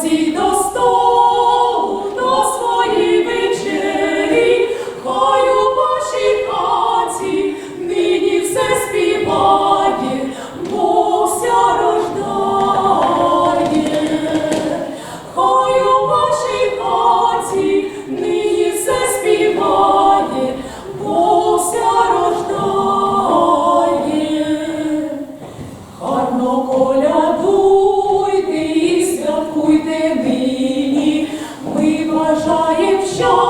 всі до yo.